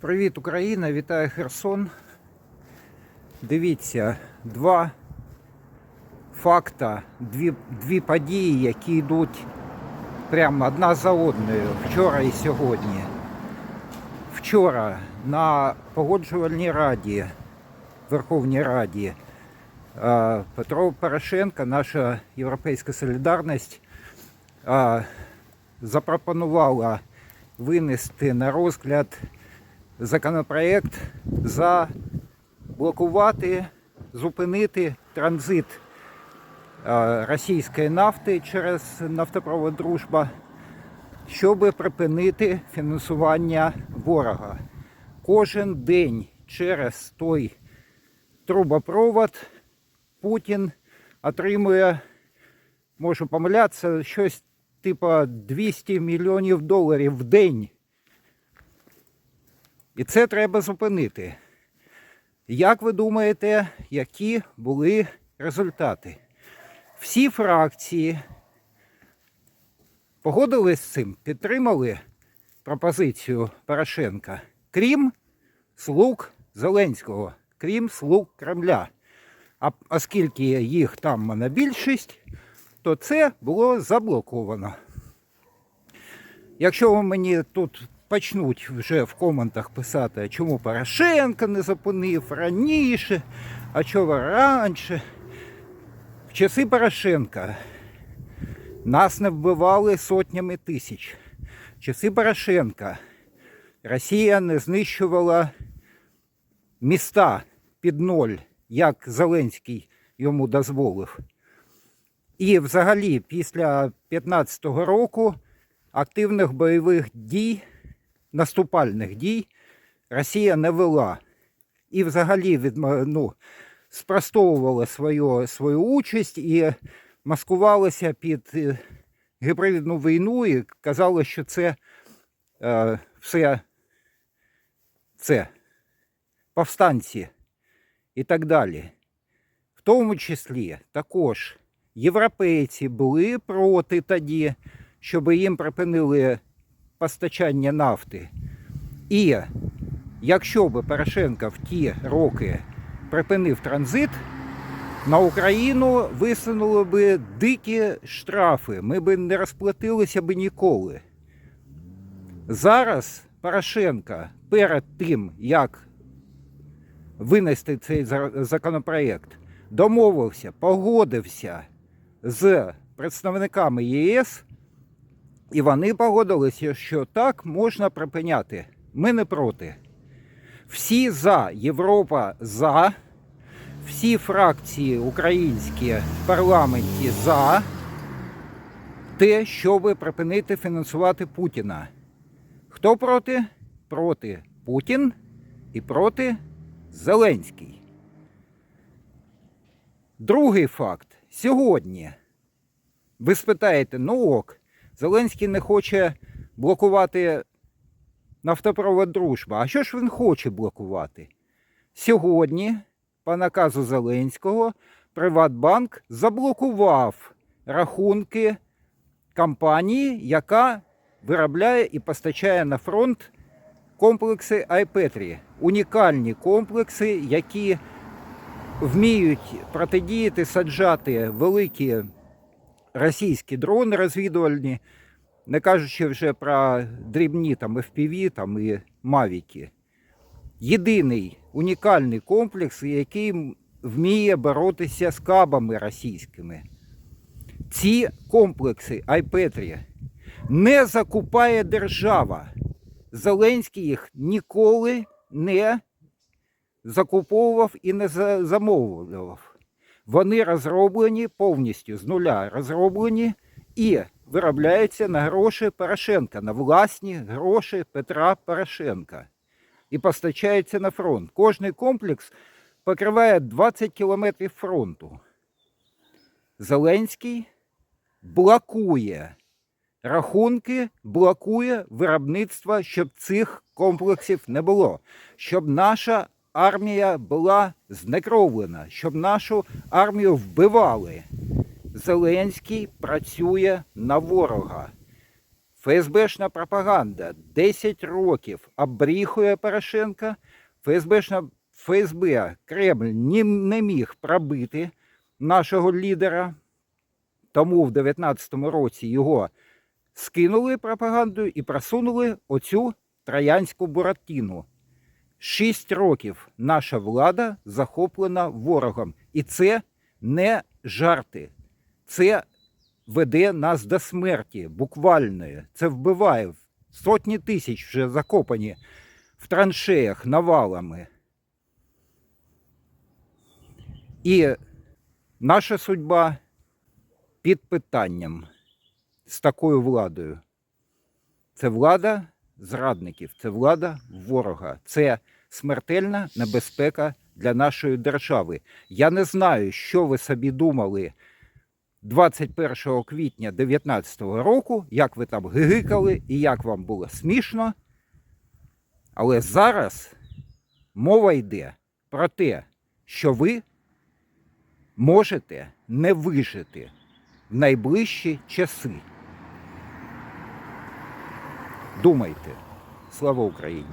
Привіт, Україна! Вітаю Херсон. Дивіться, два факта, дві, дві події, які йдуть прямо одна за одною вчора і сьогодні. Вчора на погоджувальній раді, Верховній Раді, е, Петро Порошенко, наша Європейська солідарність, е, запропонувала винести на розгляд законопроект заблокувати, зупинити транзит е, російської нафти через нафтопровод Дружба, щоб припинити фінансування ворога. Кожен день через той трубопровод Путін отримує, можу помилятися, щось типу 200 мільйонів доларів в день. І це треба зупинити. Як ви думаєте, які були результати? Всі фракції погодились з цим, підтримали пропозицію Порошенка, крім слуг Зеленського, крім слуг Кремля. А оскільки їх там монобільшість, то це було заблоковано. Якщо ви мені тут почнуть вже в коментах писати, чому Порошенко не зупинив раніше, а чого раніше. В часи Порошенка нас не вбивали сотнями тисяч. В часи Порошенка Росія не знищувала міста під ноль, як Зеленський йому дозволив. І взагалі після 2015 року активних бойових дій, наступальних дій Росія не вела. І взагалі ну, спростовувала свою, свою участь і маскувалася під е, гібридну війну і казала, що це е, все це повстанці і так далі. В тому числі також європейці були проти тоді, щоб їм припинили постачання нафти. І якщо б Порошенко в ті роки припинив транзит, на Україну висунули би дикі штрафи. Ми б не розплатилися б ніколи. Зараз Порошенко перед тим, як винести цей законопроект, домовився, погодився з представниками ЄС, і вони погодилися, що так можна припиняти. Ми не проти. Всі за, Європа за, всі фракції українські в парламенті за те, щоб припинити фінансувати Путіна. Хто проти? Проти Путін і проти Зеленський. Другий факт. Сьогодні ви спитаєте, ну ок, Зеленський не хоче блокувати нафтопровод Дружба. А що ж він хоче блокувати? Сьогодні, по наказу Зеленського, Приватбанк заблокував рахунки компанії, яка виробляє і постачає на фронт комплекси Айпетрі. Унікальні комплекси, які вміють протидіяти, саджати великі російські дрони розвідувальні, не кажучи вже про дрібні там FPV там, і Мавіки. Єдиний унікальний комплекс, який вміє боротися з кабами російськими. Ці комплекси Айпетрі не закупає держава. Зеленський їх ніколи не закуповував і не замовлював. Вони розроблені повністю з нуля розроблені і виробляються на гроші Порошенка, на власні гроші Петра Порошенка. І постачаються на фронт. Кожний комплекс покриває 20 кілометрів фронту. Зеленський блокує рахунки, блокує виробництво, щоб цих комплексів не було, щоб наша армія була знекровлена, щоб нашу армію вбивали. Зеленський працює на ворога. ФСБшна пропаганда 10 років обріхує Порошенка. ФСБшна ФСБ Кремль не міг пробити нашого лідера. Тому в 19-му році його скинули пропагандою і просунули оцю троянську буратіну. Шість років наша влада захоплена ворогом. І це не жарти. Це веде нас до смерті буквальної. Це вбиває. Сотні тисяч вже закопані в траншеях навалами. І наша судьба під питанням з такою владою. Це влада зрадників, це влада ворога, це смертельна небезпека для нашої держави. Я не знаю, що ви собі думали 21 квітня 2019 року, як ви там гигикали і як вам було смішно. Але зараз мова йде про те, що ви можете не вижити в найближчі часи. Думайте. Слава Україні!